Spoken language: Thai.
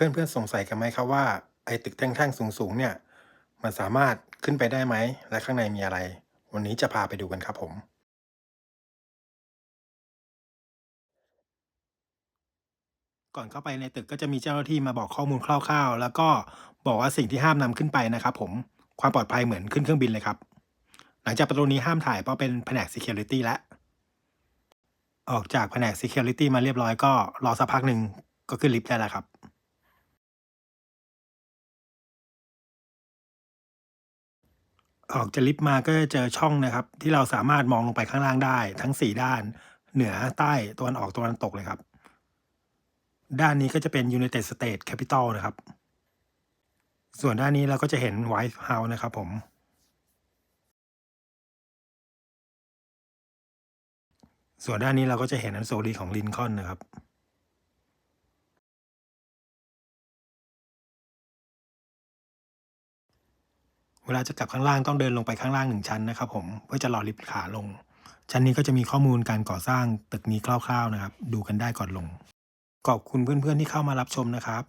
พื่อนๆสงสัยกันไหมครับว่าไอ้ตึกแท่งๆสูงๆเนี่ยมันสามารถขึ้นไปได้ไหม และข้างในมีอะไร วันนี้จะพาไปดูกันครับผม ก่อนเข้าไปในตึกก็จะมีเจ้าหน้าที่มาบอกข้อมูลคร่าวๆ แล้วก็บอกว่าสิ่งที่ห้ามนำขึ้นไปนะครับผมความปลอดภัยเหมือนขึ้นเครื่องบินเลยครับ หลังจากประตูนี้ห้ามถ่ายเพราะเป็นแผนก Security แล้วออกจากแผนก Security มาเรียบร้อยก็รอสักพักหนึ่งก็ขึ้นลิฟต์ได้แล้วครับ ออกจากลิฟต์มาก็จะเจอช่องนะครับ ที่เราสามารถมองลงไปข้างล่างได้ ทั้ง 4 ด้าน เหนือใต้ตะวันออกตะวันตกเลยครับ ด้านนี้ก็จะเป็น United States Capitol นะครับ ส่วนด้านนี้เราก็จะเห็น White House นะครับผม ส่วนด้านนี้เราก็จะเห็นอนุสาวรีย์ของลินคอนนะครับ เวลาจะกลับข้างล่างต้องเดินลงไปข้างล่างหนึ่งชั้นนะครับผมเพื่อจะรอลิฟต์ขาลง ชั้นนี้ก็จะมีข้อมูลการก่อสร้างตึกนี้คร่าวๆนะครับ ดูกันได้ก่อนลง ขอบคุณเพื่อนๆที่เข้ามารับชมนะครับ